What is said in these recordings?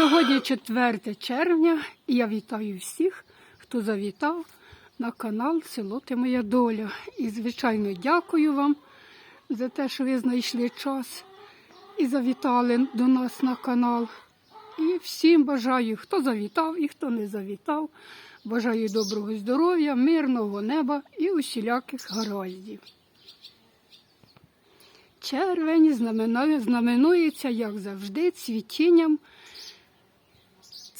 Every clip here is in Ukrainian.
Сьогодні 4 червня, і я вітаю всіх, хто завітав на канал Село Ти Моя Доля. І, звичайно, дякую вам за те, що ви знайшли час і завітали до нас на канал. І всім бажаю, хто завітав і хто не завітав. Бажаю доброго здоров'я, мирного неба і усіляких гараздів. Червень знаменує, знаменується, як завжди, цвітінням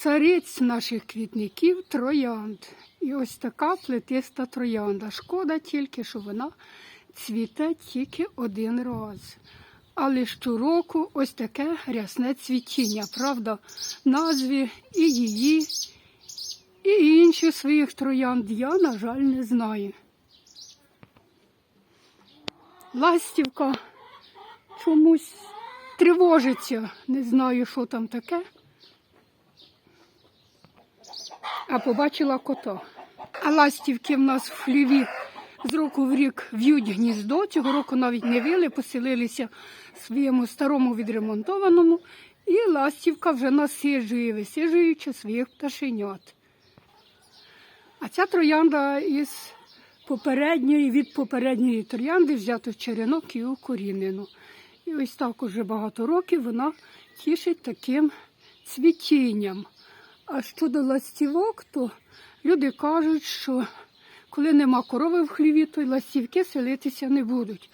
цариць наших квітників троянд. І ось така плетиста троянда. Шкода тільки, що вона цвіте тільки один раз. Але щороку ось таке рясне цвітіння. Правда, назві і її, і інших своїх троянд я, на жаль, не знаю. Ластівка чомусь тривожиться, не знаю, що там таке. А побачила кота. А ластівки в нас в хліві з року в рік в'ють гніздо. Цього року навіть не вили, поселилися в своєму старому відремонтованому. І ластівка вже насиджує, висиджуючи своїх пташенят. А ця троянда із попередньої, від попередньої троянди взято в черенок і укорінену. І ось так уже багато років вона тішить таким цвітінням. А щодо ластівок, то люди кажуть, що коли нема корови в хліві, то ластівки селитися не будуть.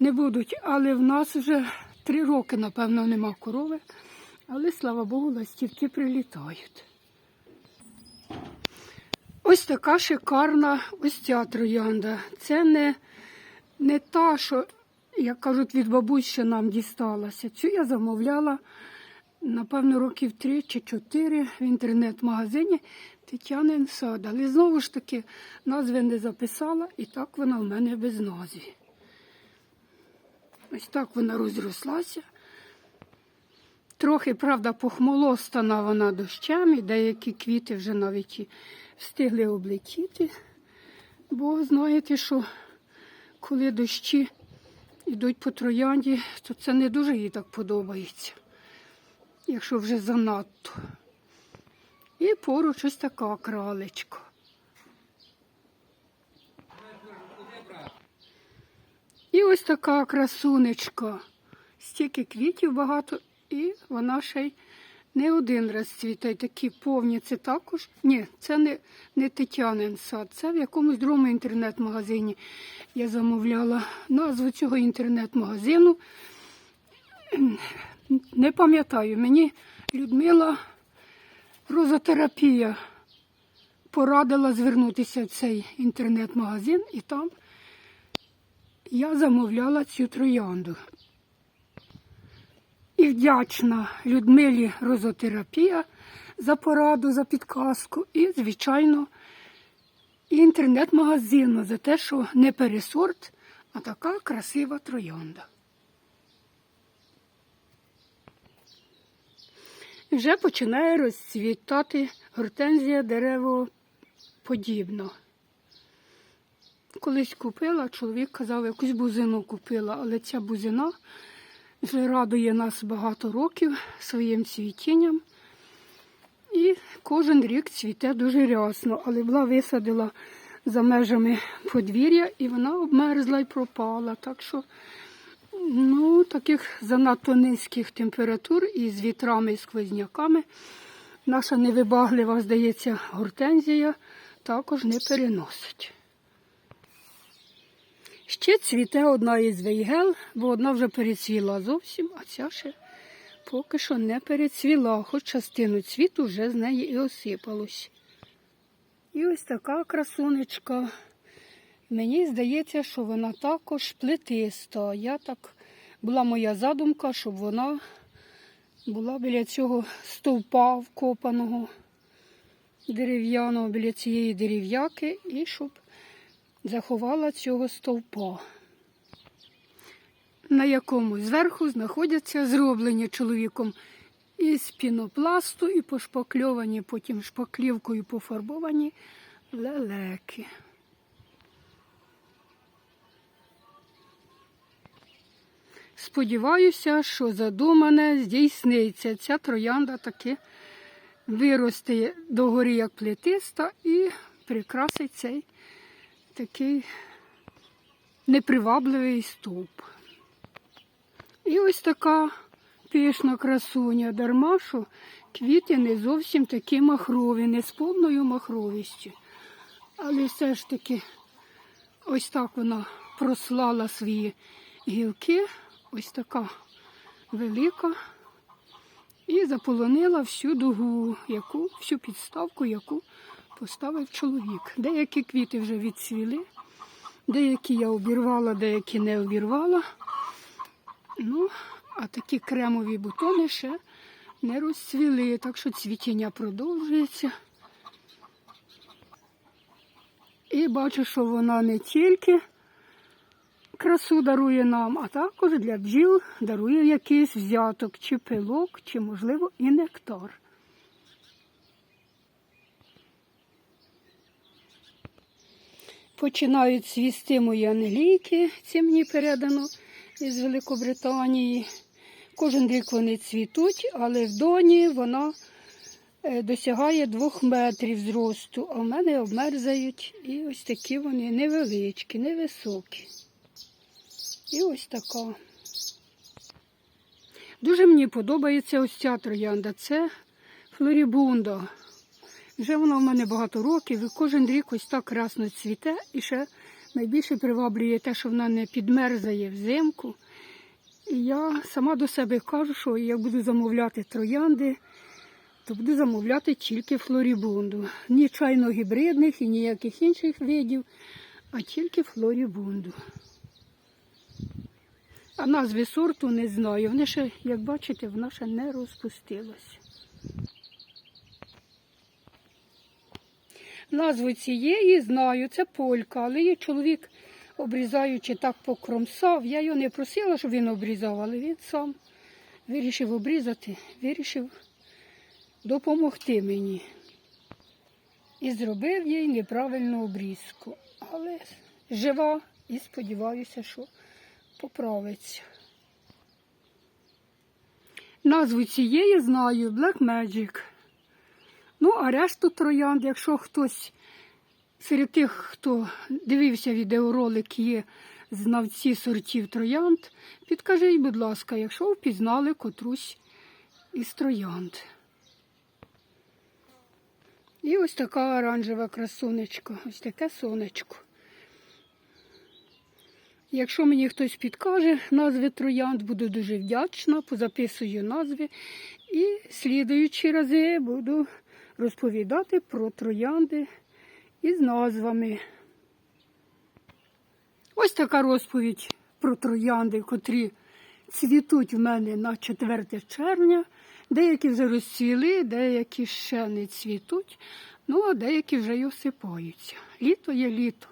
Не будуть. Але в нас вже три роки, напевно, нема корови. Але, слава Богу, ластівки прилітають. Ось така шикарна ось ця троянда. Це не, не та, що, як кажуть, від бабусь, що нам дісталася. Цю я замовляла, напевно, років три чи чотири в інтернет-магазині Тетянин сад. Але знову ж таки назви не записала, і так вона в мене без назві. Ось так вона розрослася. Трохи, правда, похмолостана вона дощами, деякі квіти вже навіть і встигли облетіти. Бо знаєте, що коли дощі йдуть по троянді, то це не дуже їй так подобається, якщо вже занадто. І поруч ось така кралечко. І ось така красунечка. Стільки квітів багато, і вона ще й не один раз цвіте. Такі повні це також. Ні, це не, не Тетянин сад, це в якомусь другому інтернет-магазині. Я замовляла назву цього інтернет-магазину. Не пам'ятаю, мені Людмила розотерапія порадила звернутися в цей інтернет-магазин і там я замовляла цю троянду. І вдячна Людмилі Розотерапія за пораду, за підказку і, звичайно, інтернет-магазину за те, що не пересорт, а така красива троянда. Вже починає розцвітати гортензія деревоподібна. Колись купила, чоловік казав, якусь бузину купила, але ця бузина вже радує нас багато років своїм цвітінням. І кожен рік цвіте дуже рясно, але була висадила за межами подвір'я і вона обмерзла і пропала. Так що ну, таких занадто низьких температур і з вітрами і сквозняками наша невибаглива, здається, гортензія також не переносить. Ще цвіте одна із вейгел, бо одна вже перецвіла зовсім, а ця ще поки що не перецвіла, хоч частину цвіту вже з неї і осипалось. І ось така красунечка. Мені здається, що вона також плетиста. Я так була моя задумка, щоб вона була біля цього стовпа вкопаного дерев'яного, біля цієї дерев'яки, і щоб заховала цього стовпа, на якому зверху знаходяться зроблені чоловіком із пінопласту і пошпакльовані, потім шпаклівкою пофарбовані лелеки. Сподіваюся, що задумане здійсниться. Ця троянда таки виросте догорі, як плетиста, і прикрасить цей такий непривабливий стовп. І ось така пишна красуня, дарма, що квіти не зовсім такі махрові, не з повною махровістю. Але все ж таки ось так вона прослала свої гілки, ось така велика, і заполонила всю дугу, яку, всю підставку, яку поставив чоловік. Деякі квіти вже відцвіли, деякі я обірвала, деякі не обірвала. Ну, а такі кремові бутони ще не розцвіли, так що цвітіння продовжується. І бачу, що вона не тільки красу дарує нам, а також для бджіл дарує якийсь взяток, чи пилок, чи, можливо, і нектар. Починають свісти мої англійки, ці мені передано із Великобританії. Кожен рік вони цвітуть, але в доні вона е, досягає двох метрів зросту, а в мене обмерзають і ось такі вони невеличкі, невисокі. І ось така. Дуже мені подобається ось ця троянда. Це флорібунда. Вже вона в мене багато років, і кожен рік ось так красно цвіте. І ще найбільше приваблює те, що вона не підмерзає взимку. І я сама до себе кажу, що як буду замовляти троянди, то буду замовляти тільки флорібунду. Ні чайно гібридних і ніяких інших видів, а тільки флорібунду. А назви сорту не знаю. Вони ще, як бачите, вона ще не розпустилась. Назву цієї знаю, це полька, але її чоловік, обрізаючи так покромсав. Я його не просила, щоб він обрізав, але він сам вирішив обрізати, вирішив допомогти мені. І зробив їй неправильну обрізку. Але жива і сподіваюся, що поправиться. Назву цієї знаю Black Magic. Ну, а решту троянд, якщо хтось серед тих, хто дивився відеоролик, є знавці сортів троянд, підкажіть, будь ласка, якщо впізнали котрусь із троянд. І ось така оранжева красунечка, ось таке сонечко. Якщо мені хтось підкаже назви троянд, буду дуже вдячна, позаписую назви і слідуючі рази буду розповідати про троянди із назвами. Ось така розповідь про троянди, котрі цвітуть в мене на 4 червня. Деякі вже розцвіли, деякі ще не цвітуть, ну а деякі вже й осипаються. Літо є літо.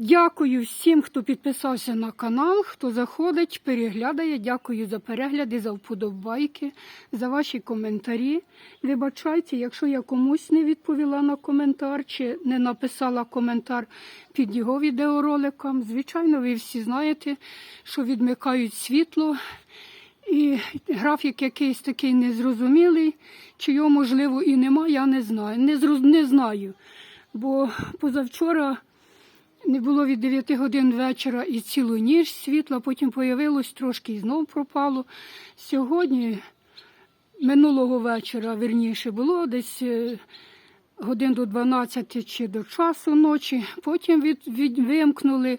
Дякую всім, хто підписався на канал, хто заходить, переглядає. Дякую за перегляди, за вподобайки, за ваші коментарі. Вибачайте, якщо я комусь не відповіла на коментар чи не написала коментар під його відеороликом. Звичайно, ви всі знаєте, що відмикають світло. І графік якийсь такий незрозумілий, чи його, можливо, і нема, я не знаю. Не, зроз... не знаю. Бо позавчора не було від 9 годин вечора і цілу ніч світла, потім появилось трошки і знов пропало. Сьогодні, минулого вечора, верніше, було десь е, годин до 12 чи до часу ночі, потім від, від, вимкнули,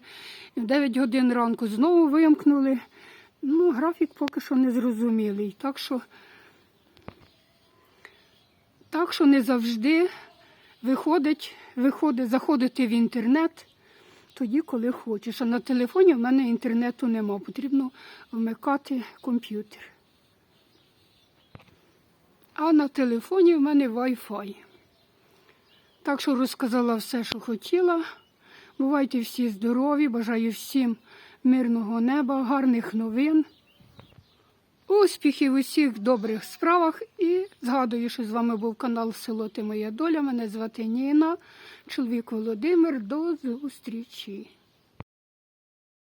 в 9 годин ранку знову вимкнули. Ну, графік поки що не зрозумілий. Так що, так що не завжди виходить, виходить заходити в інтернет тоді, коли хочеш. А на телефоні в мене інтернету нема. Потрібно вмикати комп'ютер. А на телефоні в мене Wi-Fi. Так що розказала все, що хотіла. Бувайте всі здорові, бажаю всім мирного неба, гарних новин, успіхів у всіх добрих справах. І згадую, що з вами був канал Село Ти Моя Доля. Мене звати Ніна, чоловік Володимир. До зустрічі.